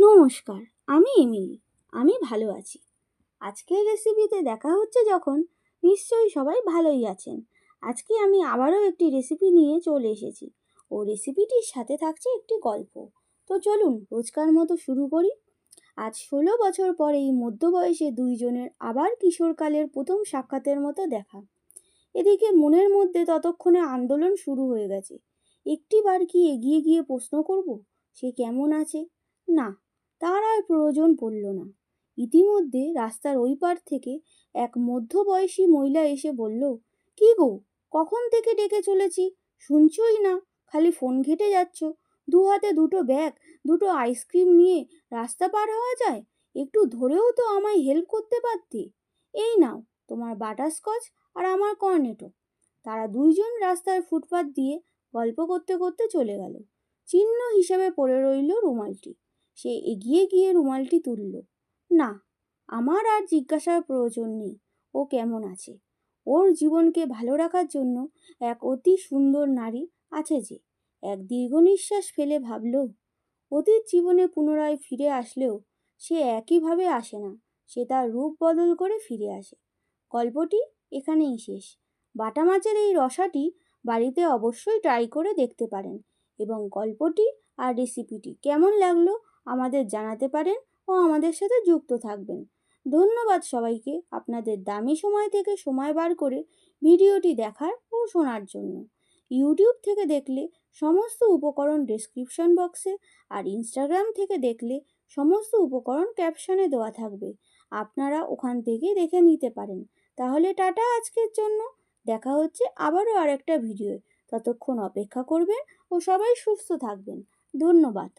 নমস্কার, আমি এমিলি। আমি ভালো আছি। আজকের রেসিপিতে দেখা হচ্ছে যখন নিশ্চয়ই সবাই ভালোই আছেন। আজকে আমি আবারও একটি রেসিপি নিয়ে চলে এসেছি। ও রেসিপিটির সাথে থাকছে একটি গল্প। তো চলুন, রোজকার মতো শুরু করি। আজ ষোলো বছর পরে এই মধ্যবয়সে দুইজনের আবার কিশোরকালের প্রথম সাক্ষাতের মতো দেখা। এদিকে মনের মধ্যে ততক্ষণে আন্দোলন শুরু হয়ে গেছে। একটিবার কি এগিয়ে গিয়ে প্রশ্ন করব, সে কেমন আছে? না তার আর প্রয়োজন পড়ল না। ইতিমধ্যে রাস্তার ওই পার থেকে এক মধ্যবয়সী মহিলা এসে বলল, কি গো, কখন থেকে ডেকে চলেছি? শুনছই না, খালি ফোন ঘেটে যাচ্ছ। দু হাতে দুটো ব্যাগ, দুটো আইসক্রিম নিয়ে রাস্তা পার হওয়া যায়? একটু ধরেও তো আমায় হেল্প করতে পারতে। এই নাও, তোমার বাটারস্কচ আর আমার কর্নেটো। তারা দুইজন রাস্তার ফুটপাত দিয়ে গল্প করতে করতে চলে গেল। চিহ্ন হিসেবে পড়ে রইল রুমালটি। সে এগিয়ে গিয়ে রুমালটি তুলল। না, আমার আর জিজ্ঞাসার প্রয়োজন নেই। ও কেমন আছে? ওর জীবনকে ভালো রাখার জন্য এক অতি সুন্দর নারী আছে যে। এক দীর্ঘ নিঃশ্বাস ফেলে ভাবল, অতীত জীবনে পুনরায় ফিরে আসলেও সে একইভাবে আসে না। সে তার রূপ বদল করে ফিরে আসে। গল্পটি এখানেই শেষ। বাটা মাছের এই রসাটি বাড়িতে অবশ্যই ট্রাই করে দেখতে পারেন এবং গল্পটি আর রেসিপিটি কেমন লাগল আমাদের জানাতে পারেন ও আমাদের সাথে যুক্ত থাকবেন। ধন্যবাদ সবাইকে আপনাদের দামি সময় থেকে সময় বার করে ভিডিওটি দেখার ও শোনার জন্য। ইউটিউব থেকে দেখলে সমস্ত উপকরণ ডেসক্রিপশন বক্সে আর ইনস্টাগ্রাম থেকে দেখলে সমস্ত উপকরণ ক্যাপশনে দেওয়া থাকবে। আপনারা ওখান থেকে দেখে নিতে পারেন। তাহলে টাটা আজকের জন্য। দেখা হচ্ছে আবারও আরেকটা ভিডিও ততক্ষণ অপেক্ষা করবেন ও সবাই সুস্থ থাকবেন। ধন্যবাদ।